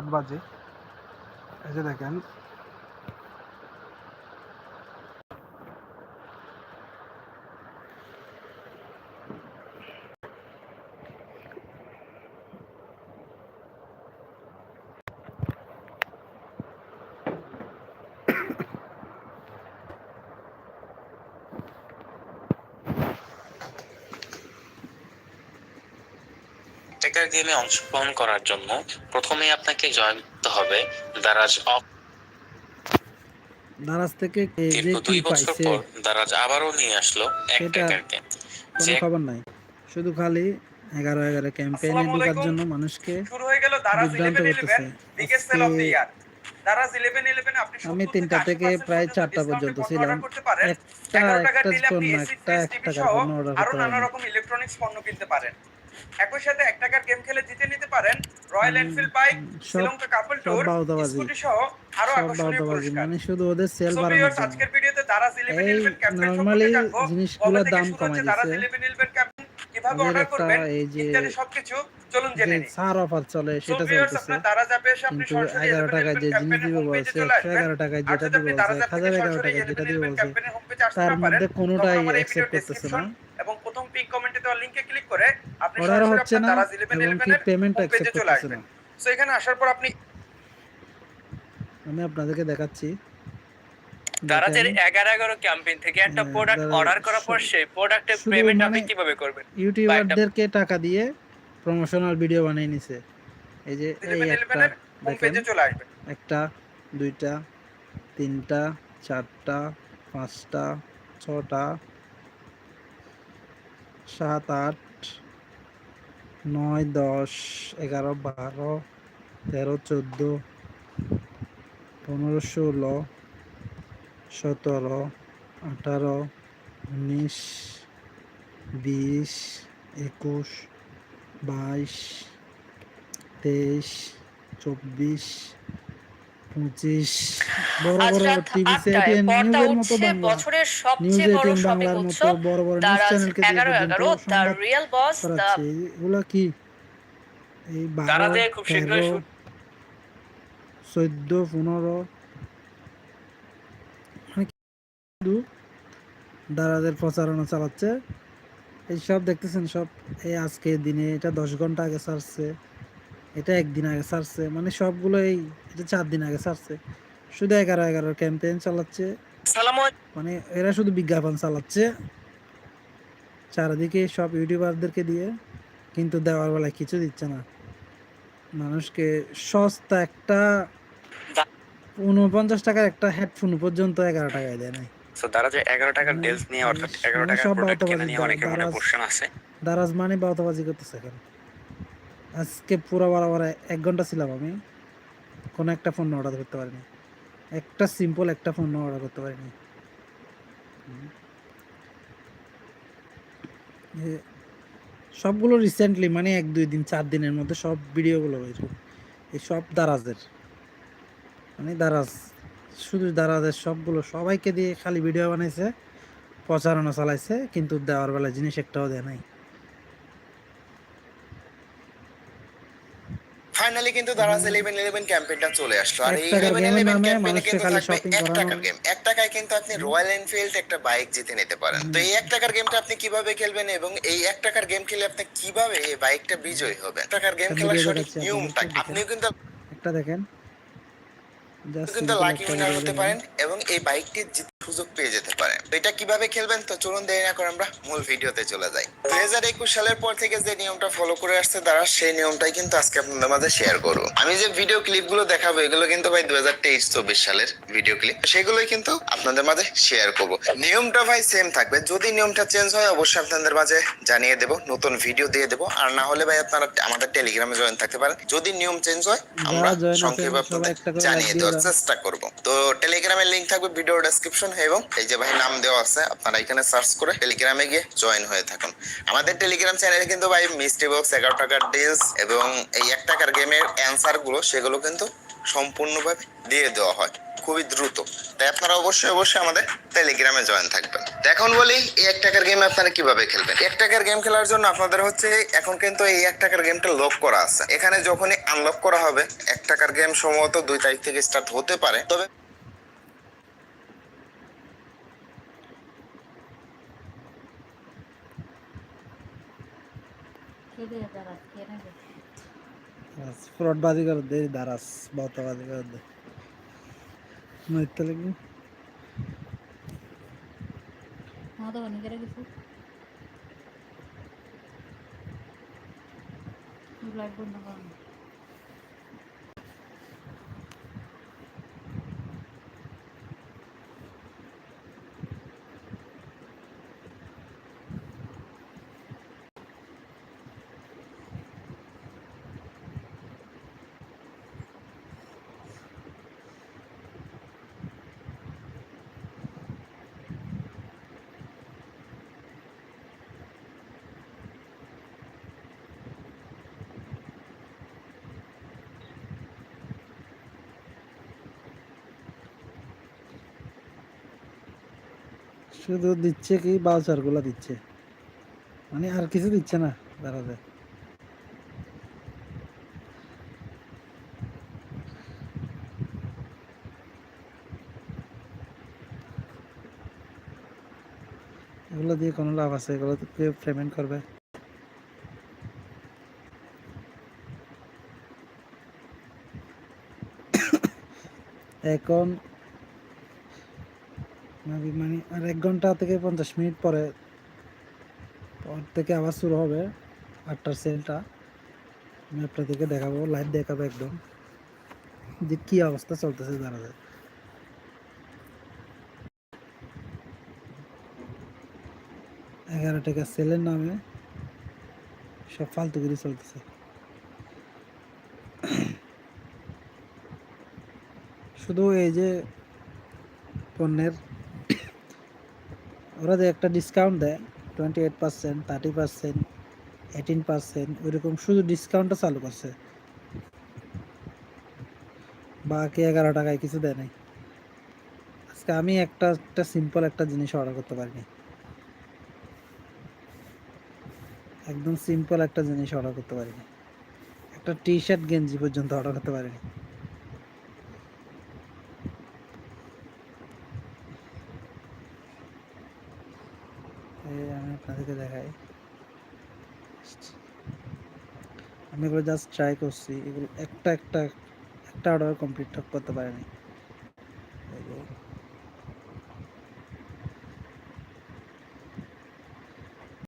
Short বাজে। এই যে দেখেন টেকার গেমে অংশগ্রহণ করার জন্য প্রথমেই আপনাকে জয়েন করতে হবে দারাজ অফ দারাজ থেকে যে কি দুই বছর পাইছে পর দারাজ আবারও নিয়ে আসলো এক টেকার গেম কোনো যে খবর নাই। শুধু খালি এগারো এগারো ক্যাম্পেইনে ঢোকার জন্য মানুষকে শুরু হয়ে গেল দারাজ বিভ্রান্ত 11 করতেছে। 11 বিগেস্ট সেল অফ দ্য আজকে ইয়ার দারাজ 11 11 আপনি আমি 70 তিনটা থেকে 80% প্রায় চারটা পর্যন্ত ছিলাম। একটা 11 টাকা একটা একটা fridge, এক TV টাকার সহ পণ্য অর্ডার করতে নানা পারেন। একই সাথে এক টাকার গেম খেলে জিতে নিতে পারেন Royal Enfield bike Sri Lanka couple tour scooty সহ আরও আকর্ষণীয় পুরস্কার। মানে শুধু ওদের সেল বাড়ানো আজকের ভিডিওতে 11 এই 11 ক্যাম্পেইন নরমালি জিনিসগুলোর দাম দারাজ দিছে। 11 11 ক্যাম্পেইন কীভাবে অর্ডার করবেন ইত্যাদি সবকিছু। চলুন জেনে নিই। ছাড় অফার চলে সেটা চলতেছে। আপনার দারাজ অ্যাপে আপনি সরাসরি 11 টাকায় যে জিনিস 11 দিবে বলছে চলে একশো আসবেন। এগারো টাকায় যেটা যদি দিবে বলছে এক দারাজ হাজার থেকে এগারো সরাসরি টাকায় যেটা 11 দিবে বলছে তার মধ্যে কোনোটাই অ্যাকসেপ্ট করতেছে না। এবং প্রথম পিন কমেন্টে দেওয়া লিংকে ক্লিক করে আপনি সরাসরি আপনার 11 11 এর পেমেন্ট অ্যাকসেপ্ট করতেছে না। সো এখানে আসার পর আপনি আমি আপনাদেরকে দেখাচ্ছি। দারাজের এগারো এগারো ক্যাম্পেইন থেকে একটা হ্যাঁ, প্রোডাক্ট অর্ডার করার পর সেই প্রোডাক্টের পেমেন্ট আপনি মানে- কীভাবে করবেন? ইউটিউবারদেরকে টাকা দিয়ে প্রমোশনাল ভিডিও বানিয়ে নিছে। এই যে এই একটা দেখেন চলে আসবেন একটা দুইটা তিনটা চারটা পাঁচটা ছটা সাত আট নয় দশ এগারো বারো তেরো চোদ্দ পনেরো ষোলো সতেরো আঠারো উনিশ বিশ একুশ বাইশ তেইশ চব্বিশ পঁচিশ। বড় বড় টিভি নিউজের মতো বছরের সবচেয়ে বড় শপিং উৎসব বড় বড় নিউজ দারাজ চ্যানেলকে এগারো এগারো দ্য রিয়েল বস এগুলো কি? এই বারো তেরো চোদ্দ পনেরো। মানে দারাজের প্রচারণা চালাচ্ছে। এই সব দেখতেছেন সব এই আজকে দিনে এটা দশ ঘণ্টা আগে ছাড়ছে এটা একদিন আগে ছাড়ছে মানে সবগুলো এই এটা চার দিন আগে ছাড়ছে শুধু এগারো এগারো ক্যাম্পেইন চালাচ্ছে মানে এরা শুধু বিজ্ঞাপন চালাচ্ছে চারিদিকে সব ইউটিউবারদেরকে দিয়ে কিন্তু দেওয়ার বেলায় কিছু দিচ্ছে না। মানুষকে সস্তা একটা উনপঞ্চাশ টাকার একটা হেডফোন পর্যন্ত এগারো টাকায় দেয় নাই। সো দারাজে এগারো টাকার মানে ডিলস নিয়ে অর্থাৎ মানে এগারো টাকার প্রোডাক্ট কিনে নিয়ে অনেকের মনে কোশ্চেন আছে। দারাজ মানে বাউতাবাজি করতেছে এখন। আজকে পুরো বরাবর এক ঘণ্টা ছিলাম আমি। কোনো একটা ফোন অর্ডার করতে পারিনি। একটা সিম্পল একটা ফোন অর্ডার করতে পারিনি। সবগুলো রিসেন্টলি মানে এক দুই দিন চার দিনের মধ্যে সব ভিডিওগুলো হয়েছে এই সব দারাজের। মানে দারাজ শুধু দারাজের সবগুলো সবাইকে দিয়ে খালি ভিডিও বানাইছে প্রচারণা চালাইছে কিন্তু দেওয়ার বেলা জিনিস একটাও দেয় নাই। ফাইনালি কিন্তু দারাজ ইলেভেন ইলেভেন ক্যাম্পেইনটা চলে আসলো। আর এই টাকার ইলেভেন গেমের ইলেভেন নামে ক্যাম্পেইনে কিন্তু থাকবে shopping এক করানো। টাকার গেম এক টাকায় কিন্তু আপনি রয়্যাল এনফিল্ড একটা বাইক জিতে নিতে পারেন। তো এই এক টাকার গেমটা আপনি কীভাবে খেলবেন এবং এই এক টাকার গেম খেলে আপনি কীভাবে এই বাইকটা বিজয়ী হবেন? টাকার গেম খেলার সঠিক নিয়মটা আপনিও কিন্তু একটা দেখেন। কিন্তু লাকি উইনার হতে পারেন এবং এই বাইকটি সুযোগ পেয়ে যেতে পারেন তো এটা কীভাবে খেলবেন? তো চলুন দেরি না করে আমরা মূল ভিডিওতে চলে যাই। দুই হাজার একুশ সালের পর থেকে যে নিয়মটা ফলো করে আসছে তারা সেই নিয়মটাই কিন্তু আজকে আপনাদের মাঝে শেয়ার করব। আমি যে ভিডিও ক্লিপগুলো দেখাবো এগুলো কিন্তু ভাই দুই হাজার তেইশ চব্বিশ সালের ভিডিও ক্লিপ সেগুলোই কিন্তু আপনাদের মাঝে শেয়ার করব। নিয়মটা ভাই সেম থাকবে। যদি নিয়মটা চেঞ্জ হয় অবশ্যই আপনাদের মাঝে জানিয়ে দেবো নতুন ভিডিও দিয়ে দেবো। আর না হলে ভাই আপনারা আমাদের টেলিগ্রামে জয়েন থাকতে পারেন। যদি নিয়ম চেঞ্জ হয় আমরা সংক্ষেপে আপনাদের জানিয়ে দেওয়ার চেষ্টা করব। তো টেলিগ্রামের লিংক থাকবে ভিডিও ডেসক্রিপশন এবং এই যে ভাই নাম দেওয়া আছে, আপনারা এখানে সার্চ করে টেলিগ্রামে গিয়ে জয়েন হয়ে থাকুন। আমাদের টেলিগ্রাম চ্যানেলে কিন্তু ভাই মিস্ট্রি বক্স এগারো টাকার ডিলস এবং এই এক টাকার গেমের অ্যান্সারগুলো, সেগুলো কিন্তু সম্পূর্ণভাবে দিয়ে দেওয়া হয়। খুবই দ্রুত। তাই আপনারা অবশ্যই অবশ্যই আমাদের টেলিগ্রামে জয়েন থাকবেন। এখন বলি, এই এক টাকার গেম আপনারা কীভাবে খেলবেন? এক টাকার গেম খেলার জন্য আপনাদের হচ্ছে, এখন কিন্তু এই এক টাকার গেমটা লক করা আছে। এখানে যখনই আনলক করা হবে, এক টাকার গেম সম্ভবত দুই তারিখ থেকে স্টার্ট হতে পারে। তবে ফ্রডবাজি করে দে দারাস বতবাজি করে, দে। নইতে লাগি মাদা বানি করে কিছু। ব্ল্যাক বন্ধ করুন শুধু দিচ্ছে কি বাউচারগুলা দিচ্ছে? মানে আর কিছু দিচ্ছে না দাঁড়াতে এগুলো দিয়ে কোনো লাভ আছে? এগুলো পেমেন্ট করবে। এখন মানে আর এক ঘণ্টা থেকে পঞ্চাশ মিনিট পরে, পর থেকে আবার শুরু হবে আটটার সেলটা। আমি আপনাদেরকে দেখাবো লাইভ দেখাবো একদম, যে কি অবস্থা চলতেছে জানা যায়। এগারো টাকা সেলের নামে সব ফালতুগিরি চলতেছে। শুধু এই যে পণ্যের ওরা যে একটা ডিসকাউন্ট দেয় twenty eight percent thirty percent eighteen percent ওইরকম শুধু ডিসকাউন্টটা চালু করছে। বাকি এগারো টাকায় কিছু দেয় নাই। আজকে আমি একটা একটা সিম্পল একটা জিনিস অর্ডার করতে পারিনি। একদম সিম্পল একটা জিনিস অর্ডার করতে পারিনি। একটা টি শার্ট গেঞ্জি পর্যন্ত অর্ডার করতে পারিনি এই আমি আপনাদেরকে দেখাই আমি এগুলো জাস্ট ট্রাই করছি। এগুলো একটা একটা একটা অর্ডার কমপ্লিট করতে পারিনি।